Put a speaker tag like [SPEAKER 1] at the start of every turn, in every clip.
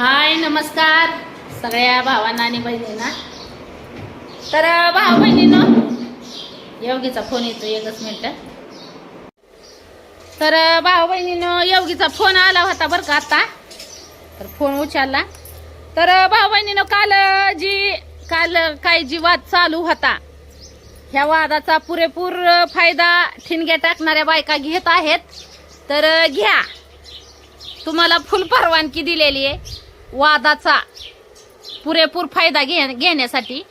[SPEAKER 1] हाय नमस्कार. सगळ्या भावांना आणि बहिणींना. तर भाऊ बहिणीनं योगीचा फोन येतो एकच मिनिट. तर भाऊ बहिणीनं योगीचा फोन आला होता बरं का आता. तर फोन उचलला. तर भाऊ बहिणीनं काल जी काल काय जी वाद चालू होता ह्या वादाचा पुरेपूर फायदा ठिणग्या टाकणाऱ्या बायका घेत आहेत. तर घ्या. तुम्हाला फुल परवानगी दिलेली आहे. वादाचा पुरेपूर फायदा घे घेण्यासाठी.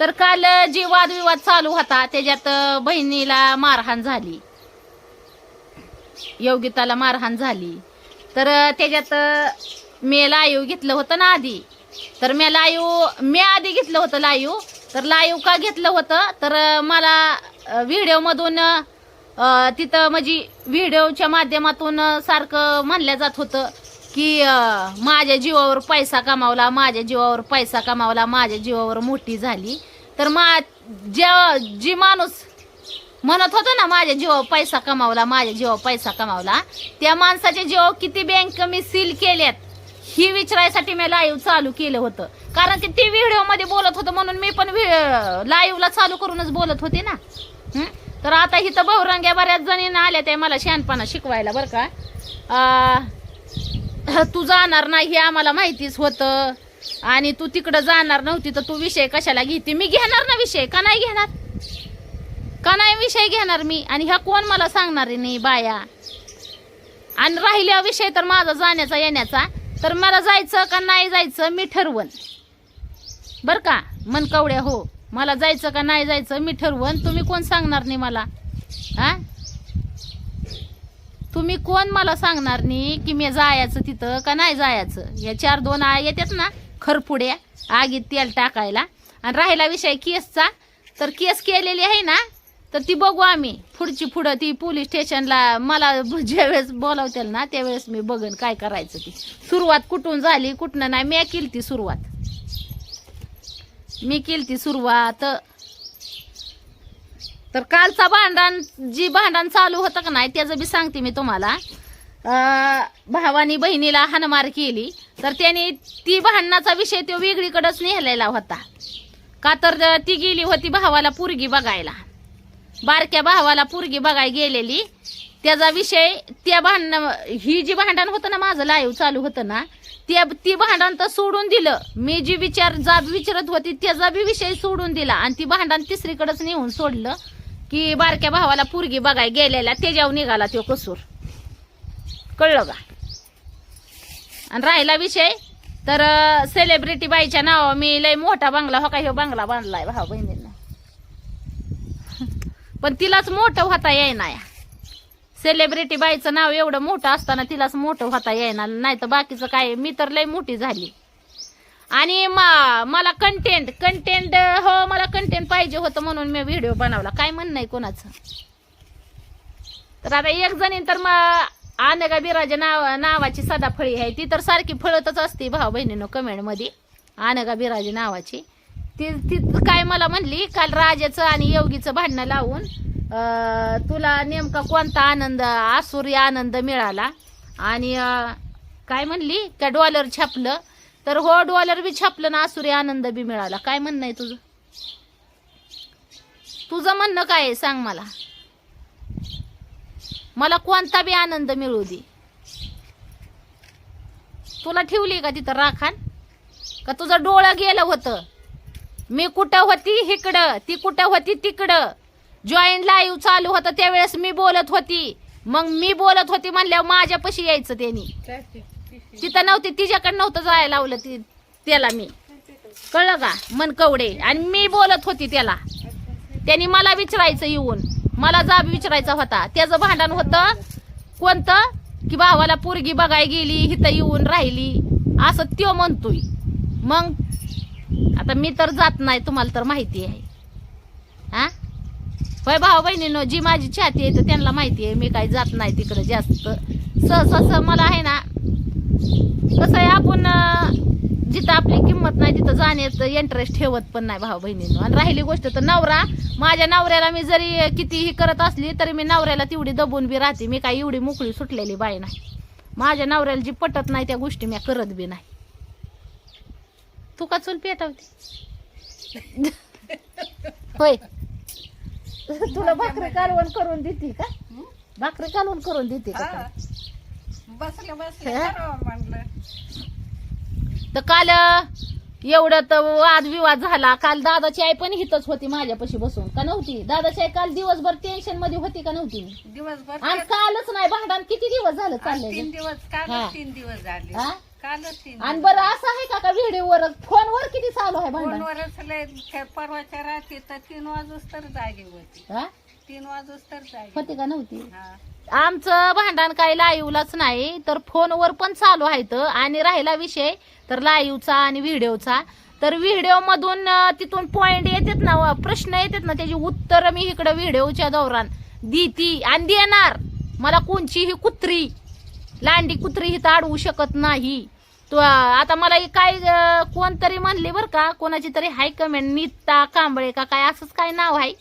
[SPEAKER 1] तर काल जी वादविवाद चालू होता त्याच्यात बहिणीला मारहाण झाली. योगिताला मारहाण झाली. तर त्याच्यात मी लाईव घेतलं होतं ना आधी. तर मी लाईव मी आधी घेतलं होतं लाईव तर लाईव का घेतलं होतं? तर मला व्हिडिओमधून तिथं म्हणजे व्हिडिओच्या माध्यमातून सारखं म्हणलं जात होतं. की माझ्या जीवावर पैसा कमावला माझ्या जीवावर पैसा कमावला माझ्या जीवावर मोठी झाली. तर मा ज्या जी माणूस म्हणत होता ना माझ्या जीवावर पैसा कमावला माझ्या जीवावर पैसा कमावला त्या माणसाच्या जीवावर किती बँक मी सील केल्यात ही विचारायसाठी मी लाईव्ह चालू केलं होतं. कारण की ती व्हिडिओमध्ये बोलत होतं म्हणून मी पण लाईव्हला चालू करूनच बोलत होते ना. तर आता इथं बहुरंग्या बऱ्याच जणींना आल्या त्या मला शहाणपणा शिकवायला बरं का. तू जाणार नाही हे आम्हाला माहितीच होतं. आणि तू तिकडं जाणार नव्हती तर तू विषय कशाला घेते? मी घेणार ना विषय? का नाही घेणार? का नाही विषय घेणार मी? आणि ह्या कोण मला सांगणार नाही बाया? आणि राहिल्या विषय तर माझा जाण्याचा येण्याचा. तर मला जायचं का नाही जायचं मी ठरवण बर का? मनकवड्या हो. मला जायचं का नाही जायचं मी ठरवण तुम्ही कोण सांगणार नाही मला? हा? तुम्ही कोण मला सांगणार नाही की मी जायचं तिथं का नाही जायचं? या चार दोन आ येतात ना खरपुड्या आगीत तेल टाकायला. आणि राहिला विषय केसचा तर केस केलेली आहे ना तर ती बघू आम्ही. पुढची पुढं ती पोलीस स्टेशनला मला ज्यावेळेस बोलावतील ना त्यावेळेस मी बघन काय करायचं ती. सुरुवात कुठून झाली कुठनं नाही मी केली ती सुरुवात. मी केली ती सुरुवात. तर कालचा भांडण जी भांडण चालू होतं का नाही त्याचं बी सांगते मी तुम्हाला. भावानी बहिणीला हानमार केली. तर त्याने ती भांडणाचा विषय तो वेगळीकडंच नेहलेला होता. का तर ती गेली होती भावाला पुरगी बघायला. बारक्या भावाला पुरगी बघाय गेलेली. त्याचा विषय त्या भांडण ही जी भांडण होतं ना माझं लाईव्ह चालू होतं ना त्या ती भांडण तर सोडून दिलं. मी जी विचार जाब विचारत होती त्याचा बी विषय सोडून दिला. आणि ती भांडण तिसरीकडंच नेऊन सोडलं. की बारक्या भावाला पुरगी बघाय गेलेला त्याच्यावर निघाला तो कसूर. कळलं का? आणि राहिला विषय? तर सेलिब्रिटी बाईच्या नावा मी लय मोठा बांगला हो का हो बांगला बांधलाय भाऊ बहिणींना. पण तिलाच मोठं होता येईना या. सेलिब्रिटी बाईचं नाव एवढं मोठं असताना तिलाच मोठं होता येईना नाही तर बाकीचं काय मी तर लय मोठी झाली. आणि मा- मला कंटेंट कंटेंट हो मला कंटेंट पाहिजे होतं म्हणून मी व्हिडिओ बनवला. काय म्हणणं आहे कोणाचं. तर आता एक जणी तर मग आनगा बिराजा नाव नावाची सदा फळी आहे. ती तर सारखी फळतच असते भाऊ बहिणीनं कमेंटमध्ये मध्ये आनगा नावाची. ती ती काय मला म्हणली काल राजाचं आणि योगीचं भांडणं लावून तुला नेमका कोणता आनंद आसुरी आनंद मिळाला? आणि काय म्हणली का डॉलर छापलं. तर हो डॉलर बी छापलं ना आसुरी आनंद बी मिळाला. काय म्हणणं आहे तुझं? तुझं म्हणणं काय आहे? सांग मला. मला कोणता बी आनंद मिळू दे. तुला ठेवली का तिथं राखान का तुझं डोळं गेलं होतं? मी कुठं होती इकडं ती कुठं होती तिकडं? जॉईन लाईव्ह चालू होतं त्यावेळेस मी बोलत होती. मग मी बोलत होती म्हणल्यावर माझ्यापाशी यायचं त्यांनी. तिथं नव्हती तिच्याकडे नव्हतं जायला लावलं ती त्याला मी. कळलं का? मन कवडे. आणि मी बोलत होती त्याला. त्यांनी मला विचारायचं येऊन. मला जाब विचारायचा होता. त्याचं भांडण होतं. कोणतं? की भावाला पोरगी बघाय गेली इथं येऊन राहिली. असं त्यो म्हणतोय. मग? आता मी तर जात नाही तुम्हाला तर माहिती आहे. हा? होय भाऊ बहिणीनो जी माझी छाती आहे तर त्यांना माहिती आहे. मी काही जात नाही तिकडं जास्त. सहसा सह मला आहे ना कसं आहे आपण जिथं आपली किंमत नाही तिथं जाण्याचं इंटरेस्ट ठेवत पण नाही भाऊ बहिणींनो. आणि राहिली गोष्ट तर नवरा. माझ्या नवऱ्याला मी जरी कितीही करत असली तरी मी नवऱ्याला तेवढी दबून बी राहते. मी काही एवढी मोकळी सुटलेली बाई नाही. माझ्या नवऱ्याला जी पटत नाही त्या गोष्टी मी करत बी नाही. तू का चूल पेटवते? होय. तुला भाकरी कालवण करून देते का? भाकरी कालवण करून देते का. काय?
[SPEAKER 2] बसले बसले? करावं म्हणलं
[SPEAKER 1] तर काल एवढं तर वादविवाद झाला काल दादाची आई पण हितच होती माझ्यापाशी बसून का नव्हती दादाची आई काल दिवसभर टेन्शनमध्ये होती का नव्हती
[SPEAKER 2] दिवसभर
[SPEAKER 1] आणि कालच नाही भांडण किती दिवस झालं
[SPEAKER 2] आज
[SPEAKER 1] चाललंय
[SPEAKER 2] तीन? दिवस
[SPEAKER 1] हा.
[SPEAKER 2] कालच तीन दिवस झाले
[SPEAKER 1] हा?
[SPEAKER 2] कालच तीन
[SPEAKER 1] आणि
[SPEAKER 2] दिवस.
[SPEAKER 1] बरं असं आहे का का व्हिडिओवर फोनवर किती चालू आहे भांडण
[SPEAKER 2] फोनवरच लय परवाच्या रात्री तर तीन वाजूस तर जागी होती
[SPEAKER 1] हा?
[SPEAKER 2] तीन वाजूस तर जागी
[SPEAKER 1] होती का नव्हती
[SPEAKER 2] हा.
[SPEAKER 1] आमचं भांडण काही लाईव्हलाच नाही तर फोनवर पण चालू आहे आणि राहिला विषय तर लाईव्हचा आणि व्हिडिओचा. तर व्हिडिओ मधून तिथून पॉइंट येतात ना प्रश्न येतात ना त्याची उत्तर मी इकडे व्हिडिओच्या दौरान देती आणि देणार. मला कोणचीही कुत्री लांडी कुत्री हिथं अडवू शकत नाही. तो आता मला काय कोणतरी म्हणली बरं का कोणाची तरी हाय कमेंट नीता कांबळे का काय असंच काय नाव आहे.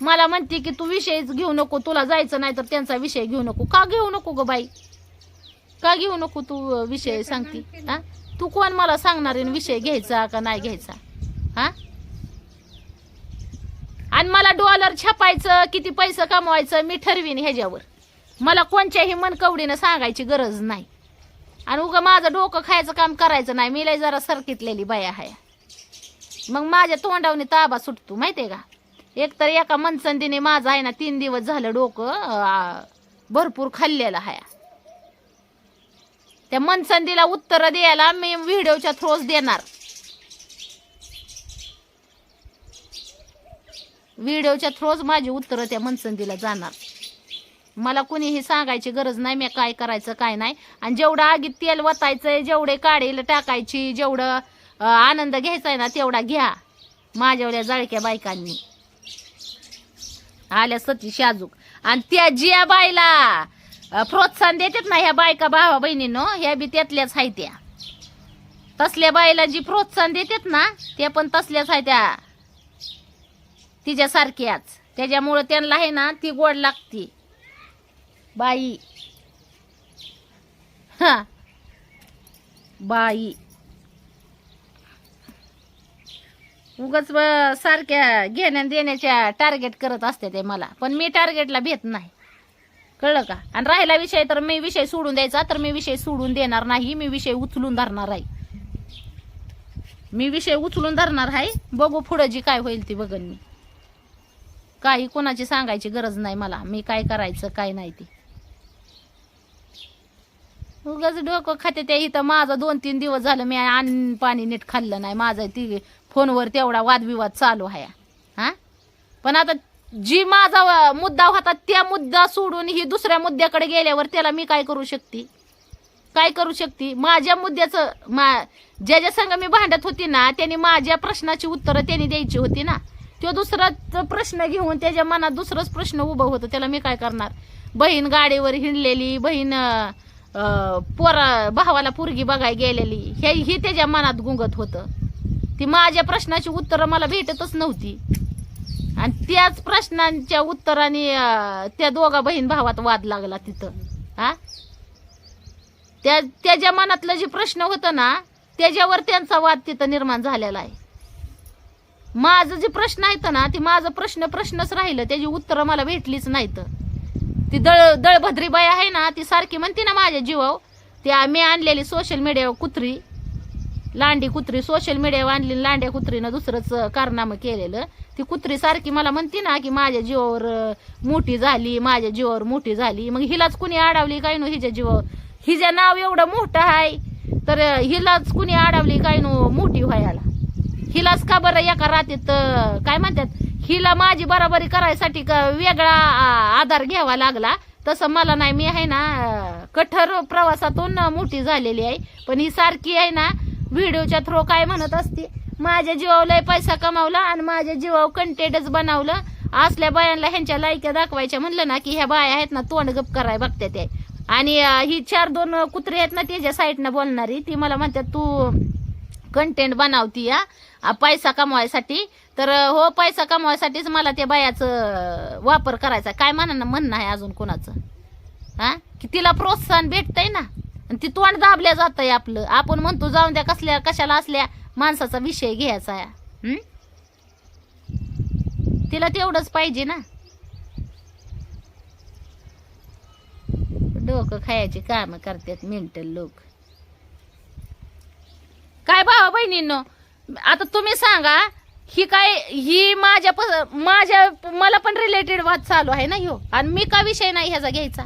[SPEAKER 1] मला म्हणते की तू विषयच घेऊ नको तुला जायचं नाही तर त्यांचा विषय घेऊ नको. का घेऊ नको ग बाई? का घेऊ नको तू विषय सांगते? हा? तू कोण मला सांगणार आहे विषय घ्यायचा का नाही घ्यायचा? हा? आणि मला डॉलर छापायचं किती पैसे कमवायचं मी ठरवीन ह्याच्यावर. मला कोणत्याही मनकवडीनं सांगायची गरज नाही. आणि उगा माझं डोकं खायचं काम करायचं नाही. मी लय जरा सरकितलेली बाया आहे मग माझ्या तोंडावने ताबा सुटतो माहितीये का? एक तर एका मनसंदीने माझं आहे ना तीन दिवस झालं डोकं भरपूर खाल्लेलं आहे. त्या मनसंदीला उत्तर द्यायला मी व्हिडिओच्या थ्रोच देणार. व्हिडिओच्या थ्रोच माझी उत्तरं त्या मनसंदीला जाणार. मला कुणीही सांगायची गरज नाही मी काय करायचं काय नाही. आणि जेवढं आगीत तेल वतायचंय जेवढे काढेल टाकायची जेवढं आनंद घ्यायचा आहे ना तेवढा घ्या. माझ्यावल्या जाळक्या बायकांनी. आल्या सची शाजूक आणि त्या जिया बायला प्रोत्साहन देतात ना ह्या बायका भावा बहिणीनो ह्या बी त्यातल्याच आहे त्या. तसल्या बाईला जी प्रोत्साहन देतात ना त्या पण तसल्याच आहे त्या. तिच्यासारख्याच त्याच्यामुळं त्यांना आहे ना ती गोड लागती. बाई. हा. बाई. उगाच सारख्या घेण्या देण्याच्या टार्गेट करत असते ते मला. पण मी टार्गेटला भेट नाही. कळलं का? आणि राहिला विषय तर मी विषय सोडून द्यायचा तर मी विषय सोडून देणार नाही. मी विषय उचलून धरणार आहे. मी विषय उचलून धरणार आहे. बघू पुढं जी काय होईल ती बघन मी. काही कोणाची सांगायची गरज नाही मला. मी काय करायचं काय नाही ते. उगाच डोकं खाते ते. इथं माझं दोन तीन दिवस झालं मी अन्न पाणी नीट खाल्लं नाही. माझं ती फोनवर तेवढा वादविवाद चालू आहे. हा? पण आता जी माझा मुद्दा होता त्या मुद्दा सोडून ही दुसऱ्या मुद्द्याकडे गेल्यावर त्याला मी काय करू शकते? काय करू शकते? माझ्या मुद्द्याचं मा ज्या ज्या संग मी भांडत होती ना त्यांनी माझ्या प्रश्नाची उत्तरं त्यांनी द्यायची होती ना. तो दुसराच प्रश्न घेऊन त्याच्या मनात दुसराच प्रश्न उभं होतं त्याला मी काय करणार? बहीण गाडीवर हिंडलेली बहीण पोरा भावाला पोरगी बघाय गेलेली हे ही त्याच्या मनात गुंगत होतं. ती माझ्या प्रश्नाची उत्तरं मला भेटतच नव्हती. आणि त्याच प्रश्नांच्या उत्तराने त्या दोघा बहीण भावात वाद लागला तिथं. हा? त्या त्याच्या मनातलं जे प्रश्न होतं ना त्याच्यावर त्यांचा वाद तिथं निर्माण झालेला आहे. माझं जे प्रश्न आहेत ना ते माझं प्रश्न प्रश्नच राहिलं त्याची उत्तरं मला भेटलीच नाहीत. ती दळ दळभद्री बाई आहे ना ती सारखी म्हणते ना माझ्या जीवाव त्या मी आणलेली सोशल मीडियावर कुत्री लांडी कुत्री सोशल मीडियावर आणलेली लांड्या कुत्रीनं दुसरंच कारनामं केलेलं. ती कुत्री सारखी मला म्हणते ना की माझ्या जीवावर मोठी झाली माझ्या जीवावर मोठी झाली. मग हिलाच कुणी अडवली काय नो हिच्या जीवावर? हिच्या नाव एवढं मोठं आहे तर हिलाच कुणी अडवली काय नो मोठी व्हायला? हिलाच का बरं एका रात्रीत काय म्हणतात? हिला माझी बराबरी करायसाठी का वेगळा आ, आधार घ्यावा लागला? तसं मला नाही मी आहे ना कठोर प्रवासातून मोठी झालेली आहे. पण ही सारखी आहे ना व्हिडिओच्या थ्रू काय म्हणत असते? माझ्या जीवावर पैसा कमावला आणि माझ्या जीवावर कंटेंटच बनवलं. असल्या बायांना ह्यांच्या लायक्या दाखवायच्या म्हणलं ना की ह्या बाया आहेत ना तोंड गप कराय बघते ते आणि ही चार दोन कुत्रे आहेत ना त्याच्या साईडनं बोलणारी ती मला म्हणतात तू कंटेंट बनवती या आ, पैसा कमवायसाठी? तर हो पैसा कमवायसाठीच मला त्या बायाचं वापर करायचा. काय म्हणणं म्हणणं आहे अजून कोणाचं? हा? की तिला प्रोत्साहन भेटतंय ना? आणि ती तोंड दाबल्या जातंय आपलं. आपण म्हणतो जाऊन द्या कसल्या कशाला असल्या माणसाचा विषय घ्यायचा आहे. तिला तेवढंच पाहिजे ना. डोकं खायची काम करतात मेंटल लोक. काय भावा बहिणींनो आता तुम्ही सांगा ही काय ही माझ्या प- माझ्या मला पण रिलेटेड वाद चालू आहे ना ह्यो? आणि मी का विषय नाही ह्याचा घ्यायचा?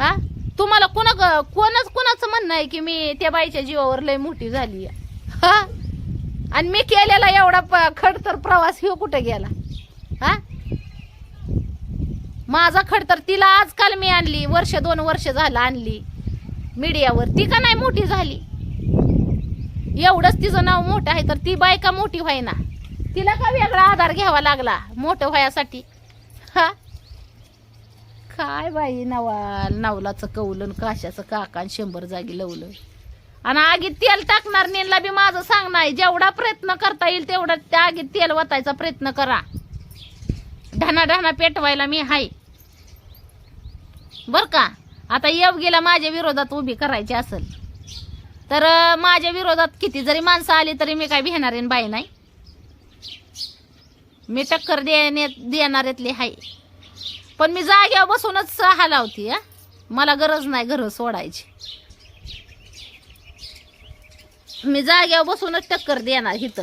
[SPEAKER 1] हा? तुम्हाला कोणा कोणच कोणाचं म्हणणं आहे की मी त्या बाईच्या जीवावर लय मोठी झाली हा? आणि मी केलेला एवढा प- खडतर प्रवास ह्यो कुठे गेला? हा? माझा खडतर तिला आजकाल मी आणली वर्ष दोन वर्ष झालं आणली. मीडियावर ती का नाही मोठी झाली? एवढंच तिचं नाव मोठं आहे तर ती बायका मोठी व्हायना. तिला का वेगळा आधार घ्यावा लागला मोठं व्हायासाठी? हा? काय बाई नवा नवलाचं कवलन काशाचं काकान शंभर जागी लवलं. आणि आगीत तेल टाकणार नेला बी माझं सांग आहे जेवढा प्रयत्न करता येईल तेवढा त्या आगीत तेल वतायचा प्रयत्न करा. ढाना ढाना पेटवायला मी हाय. बर का? आता येवगीला माझ्या विरोधात उभी करायची असेल तर माझ्या विरोधात किती जरी माणसं आली तरी मी काय भिणार आहे बाई नाही. मी टक्कर देण्या देणाऱ्यातली आहे पण मी जाग्यावर बसूनच हलावती हा. मला गरज नाही घर सोडायची. मी जाग्यावर बसूनच टक्कर देणार इथं.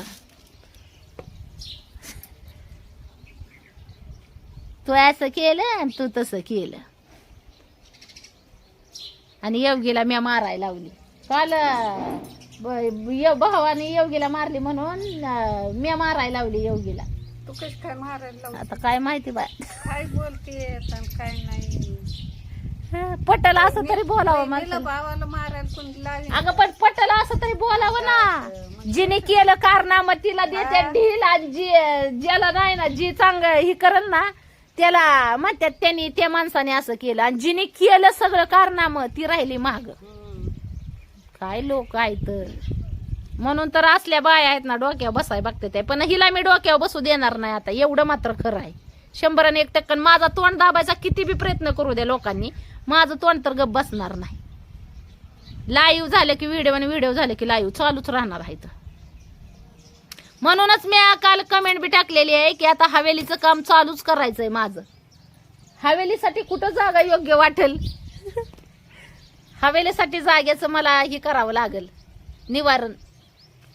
[SPEAKER 1] तू असं केलं आणि तू तसं केलं. आणि योगीला मी मारायला लावली. काल ब- भावाने योगीला मारली म्हणून मी मारायला लावली योगीला
[SPEAKER 2] तू कशी काय मारायला?
[SPEAKER 1] आता काय माहिती बाय.
[SPEAKER 2] काय बोलते आणि काय नाही.
[SPEAKER 1] पटल असं तरी बोलावं माणसाला.
[SPEAKER 2] भावाला मारायला कोणी लावी
[SPEAKER 1] अगं पण पटल असं तरी बोलावं ना. जिने केलं कारनामं तिला देते ढील आणि जी ज्याला नाही ना जी चांगलं ही करल ना त्याला म्हणतात त्यांनी त्या माणसाने असं केलं. आणि जिने केलं सगळं कारनामं ती राहिली महाग काय लोक आहेत. म्हणून तर असल्या बाया आहेत ना डोक्यावर बसाय बघते आहे पण हिला मी डोक्यावर बसू देणार नाही आता एवढं मात्र खरं आहे. शंभर आणि एक टक्कन माझा तोंड दाबायचा किती बी प्रयत्न करू द्या लोकांनी माझं तोंड तर गप बसणार नाही. लाईव्ह झालं की व्हिडिओ आणि व्हिडिओ झाले की लाईव्ह चालूच राहणार आहे तर म्हणूनच मी काल कमेंट बी टाकलेली आहे की आता हवेलीचं काम चालूच करायचंय माझं. हवेलीसाठी कुठं जागा योग्य वाटेल? हवेलीसाठी जागेचं मला हे करावं लागेल. निवारण.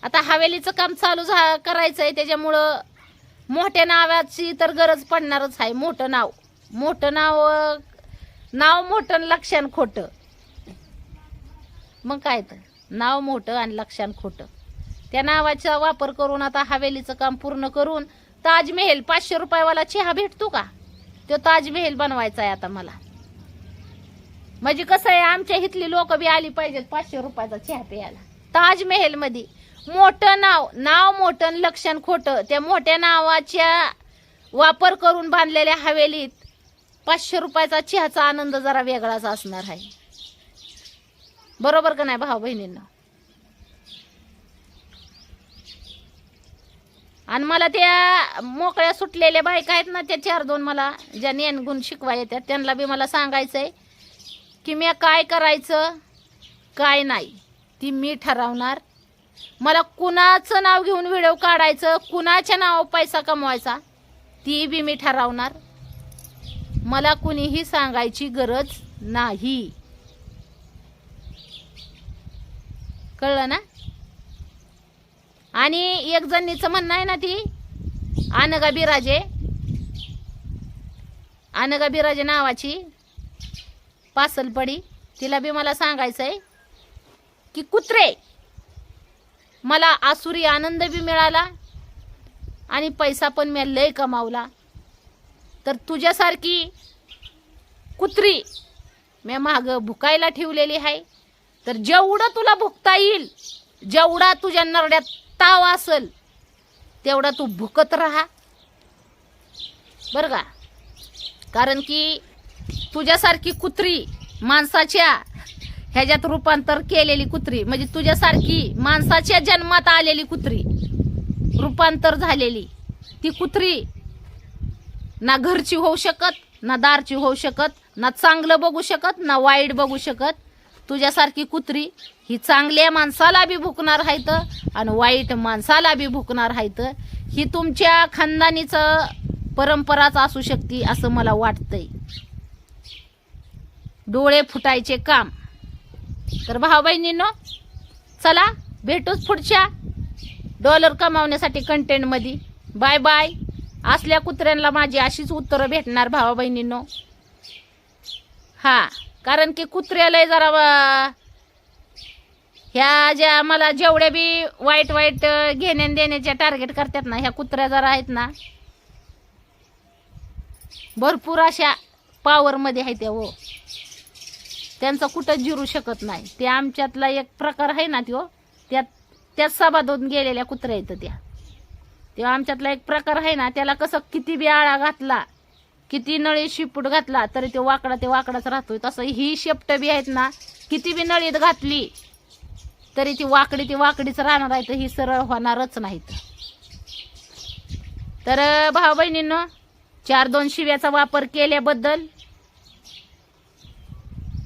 [SPEAKER 1] आता हवेलीचं काम चालू झा करायचंय त्याच्यामुळं मोठ्या नावाची तर गरज पडणारच आहे. मोठं नाव. मोठं नाव नाव मोठं आणि लक्षण खोटं. मग काय तर. नाव मोठं आणि लक्षण खोटं. त्या नावाचा वापर करून आता हवेलीचं काम पूर्ण करून ताजमहेल पाचशे रुपयावाला चहा भेटतो का? तो ताजमहेल बनवायचा आहे आता मला. म्हणजे कसं आहे आमच्या इथली लोक बी आली पाहिजेत पाचशे रुपयाचा चहा प्यायला. ताजमहेल मध्ये मोठं नाव नाव मोठं लक्षण खोटं. त्या मोठ्या नावाच्या वापर करून बांधलेल्या हवेलीत पाचशे रुपयाचा चहाचा आनंद जरा वेगळाच असणार आहे. बरोबर का नाही भाऊ बहिणींना? आणि मला त्या मोकळ्या सुटलेल्या बायका आहेत ना त्या चार दोन मला ज्या नेणगुण शिकवा येतात त्यांना बी मला सांगायचं आहे की मी काय करायचं काय नाही. ती मी ठरवणार. मला कुणाचं नाव घेऊन व्हिडिओ काढायचं? कुणाच्या नावावर पैसा कमवायचा? ती बी मी ठरवणार. मला कुणीही सांगायची गरज नाही. कळलं ना? आणि एक जणीचं म्हणणं आहे ना ती? अनगा बिराजे. अनगा बिराजे नावाची पासलपडी. तिला बी मला सांगायचंय की कुत्रे मला आसुरी आनंद बी मिळाला आणि पैसा पण मी लय कमावला. तर तुझ्यासारखी कुत्री मी माग भुकायला ठेवलेली आहे. तर जेवढं तुला भुकता येईल जेवढा तुझ्या नरड्यात ताव असल तेवढा तू भुकत राहा. बरं का? कारण की तुझ्यासारखी कुत्री माणसाच्या ह्याच्यात रूपांतर केलेली कुत्री. म्हणजे तुझ्यासारखी माणसाच्या जन्मात आलेली कुत्री. रूपांतर झालेली. ती कुत्री ना घरची होऊ शकत ना दारची होऊ शकत ना चांगलं बघू शकत ना वाईट बघू शकत. तुझ्यासारखी कुत्री ही चांगल्या माणसाला बी भुकणार आहेत आणि वाईट माणसाला बी भुकणार आहेत ही तुमच्या खानदानीचं परंपराच असू शकते असं मला वाटतंय. डोळे फुटायचे काम. तर भाऊ बहिणींनो चला भेटूच पुढच्या डॉलर कमावण्यासाठी कंटेंटमध्ये बाय बाय असल्या कुत्र्यांना माझी अशीच उत्तरं भेटणार भावा बहिणींनो. हा कारण की कुत्र्यालाही जरा ह्या ज्या मला जेवढ्या बी वाईट वाईट घेण्या देण्याच्या टार्गेट करतात ना ह्या कुत्र्या जरा आहेत ना भरपूर अशा पॉवरमध्ये आहेत त्या हो. त्यांचं कुठं जिरू शकत नाही. ते आमच्यातला एक प्रकार आहे ना त्यो त्यात त्यात सभादून गेलेल्या कुत्र्या येतं त्या. तेव्हा आमच्यातला एक प्रकार आहे ना त्याला कसं किती बी आळा घातला किती नळी शिपूट घातला तरी तो वाकडा ते वाकडाच राहतोय. तसं ही शेपट बी आहेत ना किती बी नळीत घातली तरी ती वाकडी ती वाकडीच राहणार आहे तर ही सरळ होणारच नाहीत. तर भाऊ बहिणींनो चार दोन शिव्याचा वापर केल्याबद्दल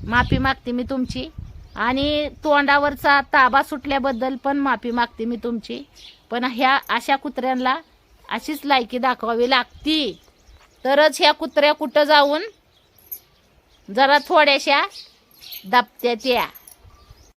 [SPEAKER 1] माफी मागते मी तुमची. आणि तोंडावरचा ताबा सुटल्याबद्दल पण माफी मागते मी तुमची. पण ह्या अशा कुत्र्यांना अशीच लायकी दाखवावी लागती. तरच ह्या कुत्र्या कुठं जाऊन जरा थोड्याशा दाबत्या त्या